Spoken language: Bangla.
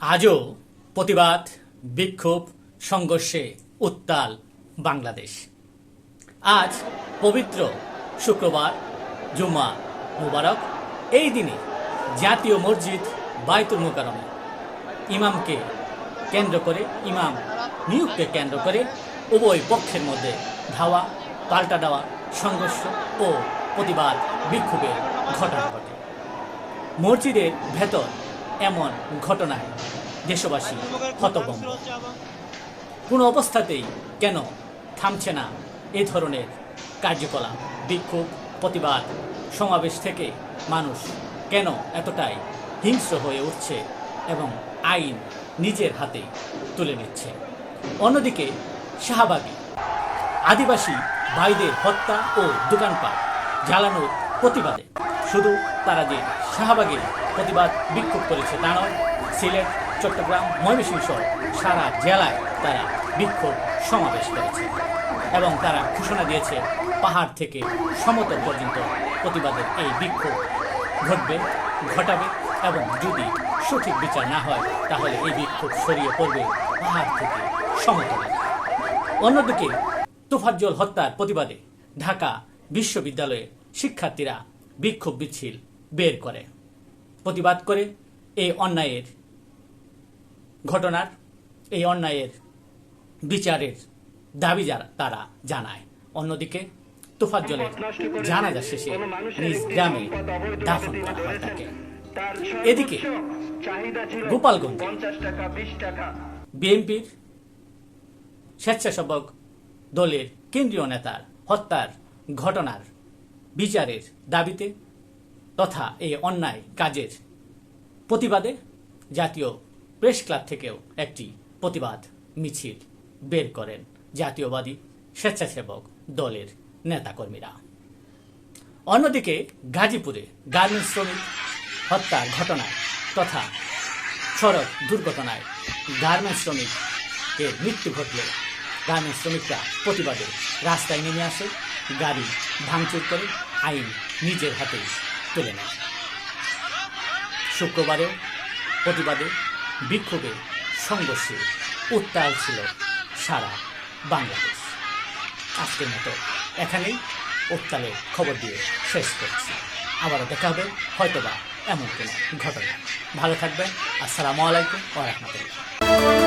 আজও প্রতিবাদ, বিক্ষোভ, সংঘর্ষে উত্তাল বাংলাদেশ। আজ পবিত্র শুক্রবার জুম্মা মুবারক। এই দিনে জাতীয় মসজিদ বায়তুল মোকারমে ইমামকে কেন্দ্র করে, ইমাম নিয়োগকে কেন্দ্র করে উভয় পক্ষের মধ্যে ধাওয়া, পাল্টা দেওয়া, সংঘর্ষ ও প্রতিবাদ, বিক্ষোভের ঘটনা ঘটে। মসজিদের ভেতর এমন ঘটনায় দেশবাসী হতভম্ব। কোনো অবস্থাতেই কেন থামছে না এ ধরনের কার্যকলাপ, বিক্ষোভ, প্রতিবাদ, সমাবেশ থেকে মানুষ কেন এতটাই হিংস্র হয়ে উঠছে এবং আইন নিজের হাতে তুলে নিচ্ছে? অন্যদিকে শাহবাগী আদিবাসী ভাইদের হত্যা ও দোকানপাট জ্বালানোর প্রতিবাদে শুধু তারা যে শাহবাগের প্রতিবাদ বিক্ষোভ করেছে। তা নয় সিলেট, চট্টগ্রাম, ময়মনসিংহ সহ সারা জেলায় তারা বিক্ষোভ সমাবেশ করেছে এবং তারা ঘোষণা দিয়েছে, পাহাড় থেকে সমতল পর্যন্ত প্রতিবাদের এই বিক্ষোভ ঘটবে, ঘটাবে এবং যদি সঠিক বিচার না হয়, তাহলে এই বিক্ষোভ সরিয়ে পড়বে পাহাড় থেকে সমতলে। অন্যদিকে তোফাজ্জল হত্যার প্রতিবাদে ঢাকা বিশ্ববিদ্যালয়ে শিক্ষার্থীরা বিক্ষোভ মিছিল বের করে। প্রতিবাদ করে এই অন্যায়ের ঘটনার, এই অন্যায়ের বিচারের দাবি তারা জানায়। অন্যদিকে তোফাজ্জলের জানাজা শেষে নিজ গ্রামে দাফন করা হয় তাকে। এদিকে গোপালগঞ্জে বিএনপির স্বেচ্ছাসেবক দলের কেন্দ্রীয় নেতার হত্যার ঘটনার বিচারের দাবিতে তথা এই অন্যায় কাজের প্রতিবাদে জাতীয় প্রেস ক্লাব থেকেও একটি প্রতিবাদ মিছিল বের করেন জাতীয়বাদী স্বেচ্ছাসেবক দলের নেতাকর্মীরা। অন্যদিকে গাজীপুরে গার্মেন্টস শ্রমিক হত্যার ঘটনায় তথা সড়ক দুর্ঘটনায় গার্মেন্টস শ্রমিকের মৃত্যু ঘটলে গার্মেন্টস শ্রমিকরা প্রতিবাদে রাস্তায় নেমে আসে, গাড়ি ভাঙচুর করে, আইন নিজের হাতে তুলে নেয়। শুক্রবারেও প্রতিবাদে, বিক্ষোভে, সংঘর্ষে উত্তাল ছিল সারা বাংলাদেশ। আজকের মতো এখানেই উত্তালের খবর দিয়ে শেষ করছি। আবারও দেখা হবে হয়তোবা এমন কোনো ঘটনা। ভালো থাকবেন। আসসালামু আলাইকুম ওয়া রাহমাতুল্লাহ।